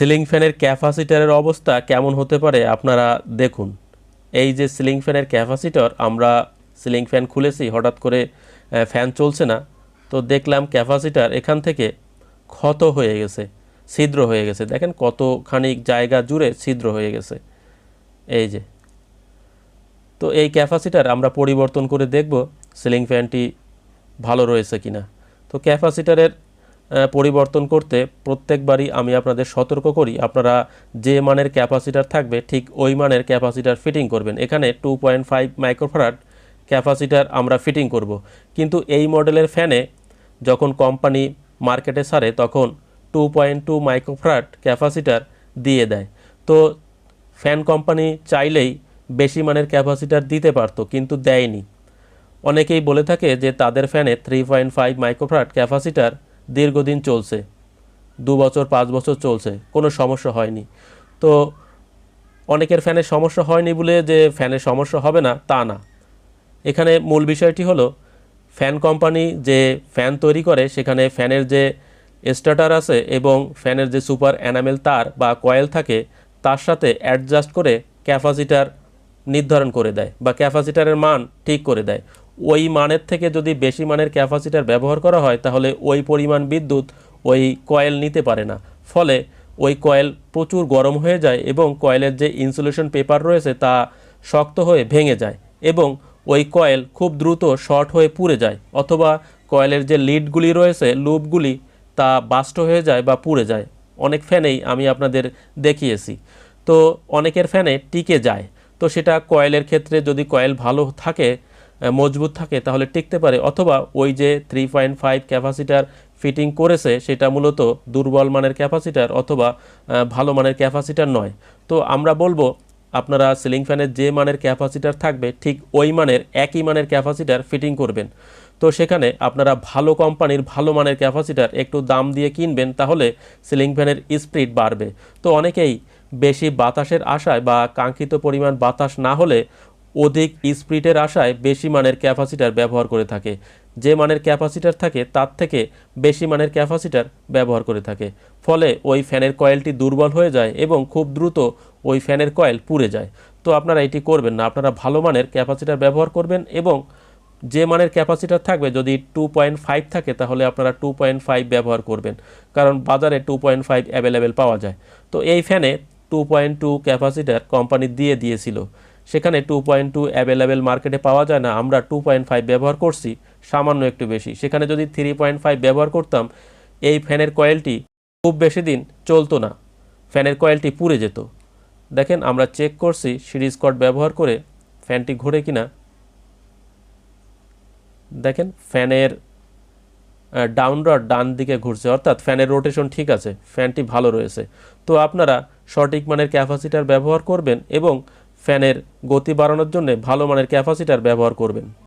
Ceiling ফ্যানের ক্যাপাসিটারের অবস্থা কেমন হতে পারে আপনারা দেখুন। এই যে সিলিং ফ্যানের ক্যাপাসিটর, আমরা সিলিং ফ্যান খুলেছি, হঠাৎ করে ফ্যান চলছে না। তো দেখলাম ক্যাপাসিটার এখান থেকে ক্ষত হয়ে গেছে, ছিদ্র হয়ে গেছে। দেখেন কতখানি জায়গা জুড়ে ছিদ্র হয়ে গেছে। এই যে। তো এই ক্যাপাসিটার আমরা পরিবর্তন করে দেখব সিলিং ফ্যানটি ভালো রয়েছে কিনা। তো ক্যাপাসিটারের পরিবর্তন করতে প্রত্যেকবারই আমি আপনাদের সতর্ক করি। আপনারা যে মানের ক্যাপাসিটার থাকবে, ঠিক ওই মানের ক্যাপাসিটার ফিটিং করবেন। এখানে two point five microfarad capacitor আমরা ফিটিং করব। কিন্তু এই মডেলের ফ্যানে যখন কোম্পানি মার্কেটে সারে, তখন two point two microfarad capacitor দিয়ে দেয়। তো ফ্যান কোম্পানি চাইলেই বেশি মানের ক্যাপাসিটার দিতে পারতো, কিন্তু দেয়নি। অনেকেই বলে থাকে যে তাদের ফ্যানে three point five microfarad capacitor দীর্ঘদিন চলছে, দু বছর, পাঁচ বছর চলছে, কোনো সমস্যা হয়নি। তো অনেকের ফ্যানের সমস্যা হয়নি বলে যে ফ্যানের সমস্যা হবে না, তা না। এখানে মূল বিষয়টি হলো, ফ্যান কোম্পানি যে ফ্যান তৈরি করে, সেখানে ফ্যানের যে স্টার্টার আছে এবং ফ্যানের যে সুপার অ্যানামেল তার বা কয়েল থাকে, তার সাথে অ্যাডজাস্ট করে ক্যাপাসিটার নির্ধারণ করে দেয় বা ক্যাপাসিটারের মান ঠিক করে দেয়। ওই মানের থেকে যদি বেশি মানের ক্যাপাসিটার ব্যবহার করা হয়, তাহলে ওই পরিমাণ বিদ্যুৎ ওই কয়েল নিতে পারে না। ফলে ওই কয়েল প্রচুর গরম হয়ে যায় এবং কয়েলের যে ইনসুলেশন পেপার রয়েছে, তা শক্ত হয়ে ভেঙে যায় এবং ওই কয়েল খুব দ্রুত শর্ট হয়ে পুড়ে যায় অথবা কয়েলের যে লিডগুলি রয়েছে, লুপগুলি, তা বাস্ট হয়ে যায় বা পুড়ে যায়। অনেক ফ্যানেই আমি আপনাদের দেখিয়েছি। তো অনেকের ফ্যানে টিকে যায়। তো সেটা কয়েলের ক্ষেত্রে যদি কয়েল ভালো থাকে মজবুত থাকে, তাহলে টিকতে পারে। অথবা ওই যে three point five capacitor fitting করেছে, সেটা মূলত দুর্বল মানের ক্যাপাসিটার অথবা ভালো মানের ক্যাপাসিটার নয়। তো আমরা বলব, আপনারা সিলিং ফ্যানের যে মানের ক্যাপাসিটার থাকবে, ঠিক ওই মানের, একই মানের ক্যাপাসিটার ফিটিং করবেন। তো সেখানে আপনারা ভালো কোম্পানির ভালো মানের ক্যাপাসিটার একটু দাম দিয়ে কিনবেন, তাহলে সিলিং ফ্যানের স্পিড বাড়বে। তো অনেকেই বেশি বাতাসের আশায় বা কাঙ্ক্ষিত পরিমাণ বাতাস না হলে অধিক স্পিডের আশায় বেশি মানের ক্যাপাসিটার ব্যবহার করে থাকে। যে মানের ক্যাপাসিটার থাকে, তার থেকে বেশি মানের ক্যাপাসিটার ব্যবহার করে থাকে। ফলে ওই ফ্যানের কয়েলটি দুর্বল হয়ে যায় এবং খুব দ্রুত ওই ফ্যানের কয়েল পুড়ে যায়। তো আপনারা এটি করবেন না। আপনারা ভালো মানের ক্যাপাসিটার ব্যবহার করবেন এবং যে মানের ক্যাপাসিটার থাকবে, যদি টু পয়েন্ট ফাইভ থাকে, তাহলে আপনারা টু পয়েন্ট ফাইভ ব্যবহার করবেন। কারণ বাজারে টু পয়েন্ট ফাইভ অ্যাভেলেবেল পাওয়া যায়। তো এই ফ্যানে two point two capacitor company দিয়ে দিয়েছিল। সেখানে টু পয়েন্ট টু অ্যাভেলেবেল মার্কেটে পাওয়া যায় না, আমরা টু পয়েন্ট ফাইভ ব্যবহার করছি, সামান্য একটু বেশি। সেখানে যদি থ্রি পয়েন্ট ফাইভ ব্যবহার করতাম, এই ফ্যানের কয়েলটি খুব বেশি দিন চলতো না, ফ্যানের কয়েলটি পুড়ে যেত। দেখেন, আমরা চেক করছি, সিরিজ কট ব্যবহার করে ফ্যানটি ঘোরে কিনা। দেখেন, ফ্যানের ডাউন রড ডান দিকে ঘুরছে, অর্থাৎ ফ্যানের রোটেশন ঠিক আছে, ফ্যানটি ভালো রয়েছে। তো আপনারা সঠিক মানের ক্যাপাসিটার ব্যবহার করবেন এবং ফ্যানের গতি বাড়ানোর জন্য ভালো মানের ক্যাপাসিটার ব্যবহার করবেন।